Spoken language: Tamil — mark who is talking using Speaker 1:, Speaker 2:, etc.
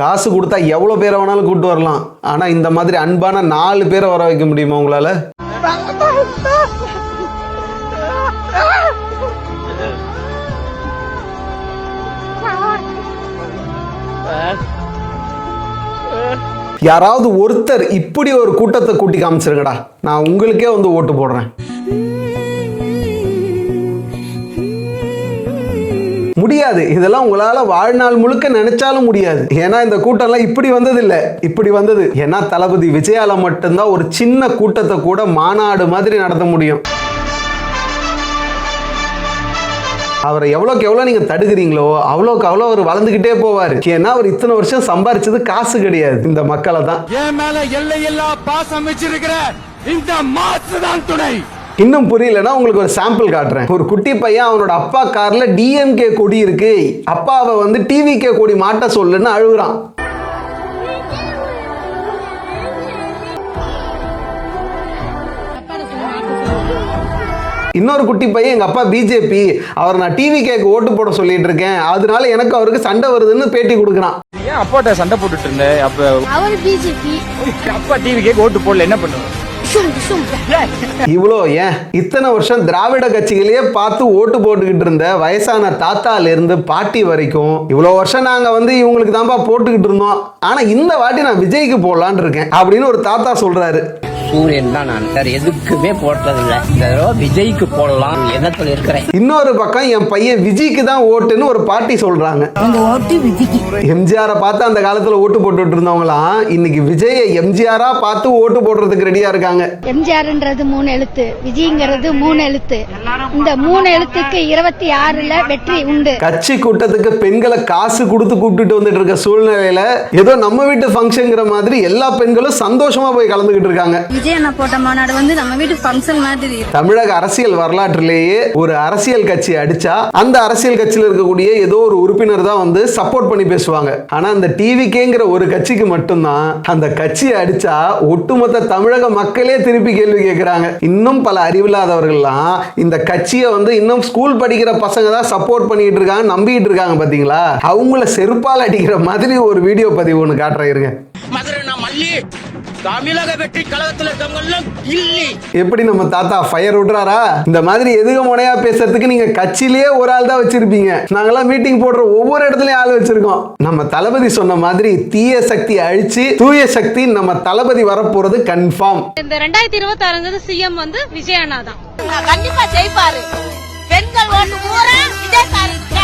Speaker 1: காசு கொடுத்தா எவ்வளோ பேரை வேணாலும் கூப்பிட்டு வரலாம். ஆனால் இந்த மாதிரி அன்பான நாலு பேரை வர வைக்க முடியுமா உங்களால்? யாராவது ஒருத்தர் இப்படி ஒரு கூட்டத்தை கூட்டி காமிச்சிருங்கடா. நான் உங்களுக்கே வந்து ஓட்டு போடுறேன். முடியாது. இதெல்லாம் உங்களால வாழ்நாள் முழுக்க நினைச்சாலும் முடியாது. ஏன்னா இந்த கூட்டம்லாம் இப்படி வந்தது இல்ல இப்படி வந்தது. ஏன்னா தளபதி விஜயால மட்டும்தான் ஒரு சின்ன கூட்டத்தை கூட மாநாடு மாதிரி நடத்த முடியும். அவரை எவ்வளோக்கு எவ்வளோ நீங்கள் தடுக்கிறீங்களோ அவ்வளோக்கு அவ்வளோ அவர் வளர்ந்துக்கிட்டே போவார். ஏன்னா அவர் இத்தனை வருஷம் சம்பாரிச்சது காசு கிடையாது. இந்த மக்களை தான்.
Speaker 2: என் மேல எல்லையெல்லாம் பாசம் வச்சிருக்கிற இந்த மாசு தான் துணை.
Speaker 1: இன்னும் புரியலன்னா உங்களுக்கு ஒரு சாம்பிள் காட்டுறேன். ஒரு குட்டி பையன் அவனோட அப்பா கார்ல டிஎம்கே கொடி இருக்கு. அப்பாவை வந்து டிவிகே கொடி மாட்ட சொல்லுன்னு அழுகுறான். இன்னொரு குட்டி பையன் எங்க அப்பா பிஜேபி அவர் நான் டிவி கேக்கு ஓட்டு போட சொல்லிட்டு இருக்கேன் அதனால எனக்கு அவருக்கு சண்டை வருதுன்னு பேட்டி கொடுக்குறான்.
Speaker 2: ஏன் அப்பாட்ட சண்டை போட்டுட்டு இருந்த? அப்ப
Speaker 3: அவர் பிஜேபி
Speaker 2: அப்பா டிவி கேக்கு ஓட்டு போடல என்ன பண்ணுவோம்
Speaker 1: இவ்வளோ ஏன்? இத்தனை வருஷம் திராவிட கட்சிகளையே பார்த்து ஓட்டு போட்டுக்கிட்டு இருந்த வயசான தாத்தால இருந்து பாட்டி வரைக்கும் இவ்வளோ வருஷம் நாங்கள் வந்து இவங்களுக்கு தான்ப்பா போட்டுக்கிட்டு இருந்தோம். ஆனால் இந்த வாட்டி நான் விஜய்க்கு போடலான்னு இருக்கேன் அப்படின்னு ஒரு தாத்தா சொல்றாரு.
Speaker 4: சூரியன் தான் நான். வேற எதுக்குமே போட்டதில்லை. இந்த தடவை விஜய்க்கு போடலாம். எண்ணத்துல இருக்கிறேன்.
Speaker 1: இன்னொரு பக்கம் என் பையன் விஜய்க்கு தான் ஓட்டுன்னு ஒரு பாட்டி சொல்றாங்க. எம்ஜிஆரை பார்த்து அந்த காலத்துல ஓட்டு போட்டுட்டு இருந்தவங்களாம் இன்னைக்கு விஜயை எம்ஜிஆரா பார்த்து ஓட்டு போடுறதுக்கு ரெடியா இருக்காங்க.
Speaker 3: எம்ஜிஆர்ன்றது மூணு எழுத்து விஜய்ங்கிறது மூணு எழுத்து. இந்த மூணு எழுத்துக்கு இருபத்தி ஆறுல வெற்றி உண்டு.
Speaker 1: கட்சி கூட்டத்துக்கு பெண்களை காசு கொடுத்து கூப்பிட்டுட்டு வந்துட்டு இருக்க சூழ்நிலையில ஏதோ நம்ம வீட்டு ஃபங்க்ஷன்ங்கிற மாதிரி எல்லா பெண்களும் சந்தோஷமா போய் கலந்துகிட்டு இருக்காங்க.
Speaker 5: விஜய் அண்ணா போட்ட மாநாடு வந்து நம்ம வீட்டு ஃபங்க்ஷன் மாதிரி.
Speaker 1: தமிழக அரசியல் வரலாற்றிலேயே ஒரு அரசியல் கட்சி அடிச்சா அந்த அரசியல் கட்சியில் இருக்கக்கூடிய ஏதோ ஒரு உறுப்பினர் தான் வந்து சப்போர்ட் பண்ணி பேசுவாங்க. ஆனா அந்த டிவிக்கேங்கிற ஒரு கட்சிக்கு மட்டும்தான் அந்த கட்சியை அடிச்சா ஒட்டுமொத்த தமிழக மக்களே திருப்பி கேள்வி கேட்கிறாங்க. இன்னும் பல அறிவில்லாதவர்கள்லாம் இந்த கட்சியை வந்து இன்னும் ஸ்கூல் படிக்கிற பசங்க தான் சப்போர்ட் பண்ணிட்டு இருக்காங்க நம்பிக்கிட்டு இருக்காங்க பாத்தீங்களா? அவங்கள செருப்பால் அடிக்கிற மாதிரி ஒரு வீடியோ பதிவு ஒன்று காட்டுறேன் இருங்க.
Speaker 4: மதுரை நான் மல்லி. தமிழக வெற்றி கழகத்தில் இருக்கவங்க
Speaker 1: எப்படி நம்ம தாத்தா ஃபயர் விடுறாரா இந்த மாதிரி எதுக முனையா பேசுறதுக்கு நீங்க கட்சியிலேயே ஒரு ஆள் தான் வச்சிருப்பீங்க. நாங்கெல்லாம் மீட்டிங் போடுற ஒவ்வொரு இடத்துலயும் ஆள் வச்சிருக்கோம். நம்ம தளபதி சொன்ன மாதிரி தீய சக்தி அழிச்சு தூய சக்தி நம்ம தளபதி வரப்போறது கன்ஃபார்ம்
Speaker 6: இந்த ரெண்டாயிரத்தி இருபத்தி ஆறுங்கிறது சிஎம் வந்து விஜய் அண்ணா தான்
Speaker 7: கண்டிப்பா ஜெயிப்பாரு. பெண்கள் ஓட்டு பூரா விஜய் சாருக்கு